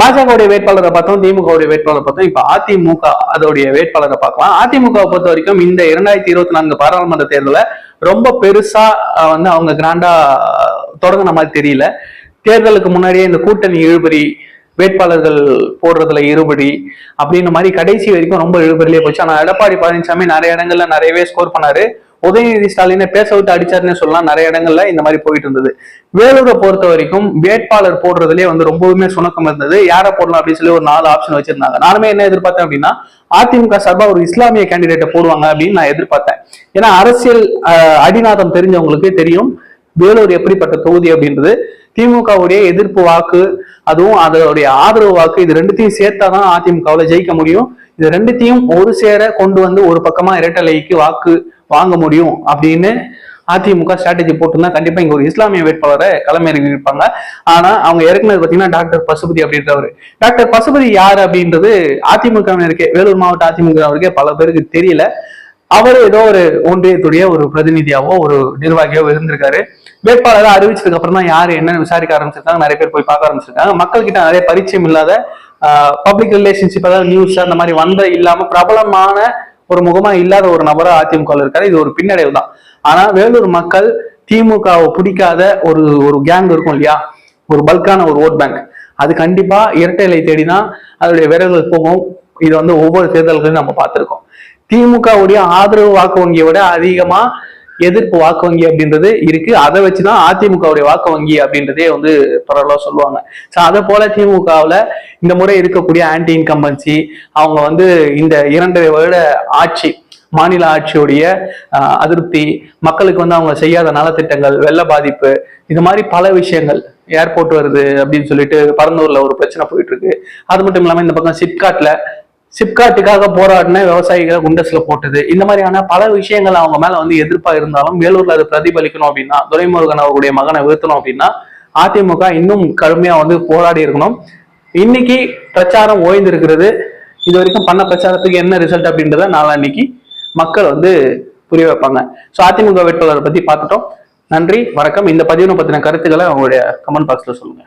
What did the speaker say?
பாஜகவுடைய வேட்பாளரை பார்த்தோம் திமுகவுடைய வேட்பாளரை பார்த்தோம். இப்ப அதிமுக அதோடைய வேட்பாளரை பார்க்கலாம். அதிமுகவை பொறுத்த வரைக்கும் இந்த இரண்டாயிரத்தி இருபத்தி நான்கு பாராளுமன்ற தேர்தலில் ரொம்ப பெருசா வந்து அவங்க கிராண்டா தொடங்கின மாதிரி தெரியல. தேர்தலுக்கு முன்னாடியே இந்த கூட்டணி இழுபறி வேட்பாளர்கள் போடுறதுல இருபடி அப்படின்ற மாதிரி கடைசி வரைக்கும் ரொம்ப இழுபறிலே போச்சு. ஆனா எடப்பாடி பழனிசாமி நிறைய இடங்கள்ல நிறையவே ஸ்கோர் பண்ணாரு. உதயநிதி ஸ்டாலினை பேச விட்டு அடிச்சாருன்னு சொல்லலாம். நிறைய இடங்கள்ல இந்த மாதிரி போயிட்டு இருந்தது. வேலூரை பொறுத்த வரைக்கும் வேட்பாளர் போடுறதுலயே வந்து ரொம்பவுமே சுணக்கம் இருந்தது. யாரை போடலாம் அப்படின்னு சொல்லி ஒரு நாலு ஆப்ஷன் வச்சிருந்தாங்க. நானுமே என்ன எதிர்பார்த்தேன் அப்படின்னா அதிமுக சார்பா ஒரு இஸ்லாமிய கேண்டிடேட்டை போடுவாங்க அப்படின்னு நான் எதிர்பார்த்தேன். ஏன்னா அரசியல் அடிநாதம் தெரிஞ்சவங்களுக்கு தெரியும் வேலூர் எப்படிப்பட்ட தொகுதி அப்படின்றது. திமுகவுடைய எதிர்ப்பு வாக்கு அதுவும் அதோடைய ஆதரவு வாக்கு இது ரெண்டுத்தையும் சேர்த்தாதான் அதிமுகவில் ஜெயிக்க முடியும். இது ரெண்டுத்தையும் ஒரு சேர கொண்டு வந்து ஒரு பக்கமா இரட்டலைக்கு வாக்கு வாங்க முடியும் அப்படின்னு அதிமுக ஸ்ட்ராட்டஜி போட்டிருந்தா கண்டிப்பா இங்க ஒரு இஸ்லாமிய வேட்பாளரை களமிறங்கியிருப்பாங்க. ஆனா அவங்க இறக்குனது பாத்தீங்கன்னா டாக்டர் பசுபதி அப்படின்றவர் டாக்டர் பசுபதி யார் அப்படின்றது அதிமுகவினருக்கே வேலூர் மாவட்ட அதிமுகவினருக்கே பல பேருக்கு தெரியல. அவர் ஏதோ ஒரு ஒன்றியத்துடைய ஒரு பிரதிநிதியாவோ ஒரு நிர்வாகியாவோ இருந்திருக்காரு. வேட்பாளரை அறிவிச்சதுக்கு அப்புறம் தான் யார் என்னன்னு விசாரிக்க ஆரம்பிச்சிருக்காங்க. நிறைய பேர் போய் பார்க்க ஆரம்பிச்சிருக்காங்க. மக்கள் கிட்ட நிறைய பரிச்சயம் இல்லாத பப்ளிக் ரிலேஷன்ஷிப் அதாவது நியூஸ் அந்த மாதிரி வந்த இல்லாம பிரபலமான ஒரு முகமா இல்லாத ஒரு நபரா அதிமுக இருக்காரு. இது ஒரு பின்னடைவு தான். ஆனா வேலூர் மக்கள் திமுகவை பிடிக்காத ஒரு ஒரு கேங் இருக்கும் இல்லையா? ஒரு பல்கான ஒரு ஓட் பேங்க் அது கண்டிப்பா இரட்டை இலை தேடி அதோடைய விரல்கள் போகும். இது வந்து ஒவ்வொரு தேர்தல்களையும் நம்ம பார்த்திருக்கோம். திமுகவுடைய ஆதரவு வாக்கு வங்கியை விட அதிகமா எதிர்ப்பு வாக்கு வங்கி அப்படின்றது இருக்கு. அதை வச்சுதான் அதிமுகவுடைய வாக்கு வங்கி அப்படின்றதே வந்து பரவலா சொல்லுவாங்க. ஸோ அதை போல திமுகவில் இந்த முறை இருக்கக்கூடிய ஆன்டி இன்கம்பன்சி அவங்க வந்து இந்த இரண்டரை வருட ஆட்சி மாநில ஆட்சியுடைய அதிருப்தி மக்களுக்கு வந்து அவங்க செய்யாத நலத்திட்டங்கள் வெள்ள பாதிப்பு இது மாதிரி பல விஷயங்கள் ஏர்போர்ட் வருது அப்படின்னு சொல்லிட்டு பரந்தூர்ல ஒரு பிரச்சனை போயிட்டு இருக்கு. அது மட்டும் இல்லாம இந்த பக்கம் சிப்காட்ல சிப்காட்டுக்காக போராடின விவசாயிகளை குண்டஸ்ல போட்டது. இந்த மாதிரியான பல விஷயங்கள் அவங்க மேல வந்து எதிர்ப்பா இருந்தாலும் வேலூர்ல அது பிரதிபலிக்கணும் அப்படின்னா துரைமுருகன் அவருடைய மகனை வீழ்த்தணும் அப்படின்னா அதிமுக இன்னும் கடுமையா வந்து போராடி இருக்கணும். இன்னைக்கு பிரச்சாரம் ஓய்ந்திருக்கிறது. இது வரைக்கும் பண்ண பிரச்சாரத்துக்கு என்ன ரிசல்ட் அப்படின்றத நாளான்னைக்கு மக்கள் வந்து புரிய வைப்பாங்க. ஸோ அதிமுக வேட்பாளரை பத்தி பார்த்துட்டோம். நன்றி வணக்கம். இந்த பதிவு பத்தின கருத்துக்களை அவங்களுடைய கமெண்ட் பாக்ஸ்ல சொல்லுங்க.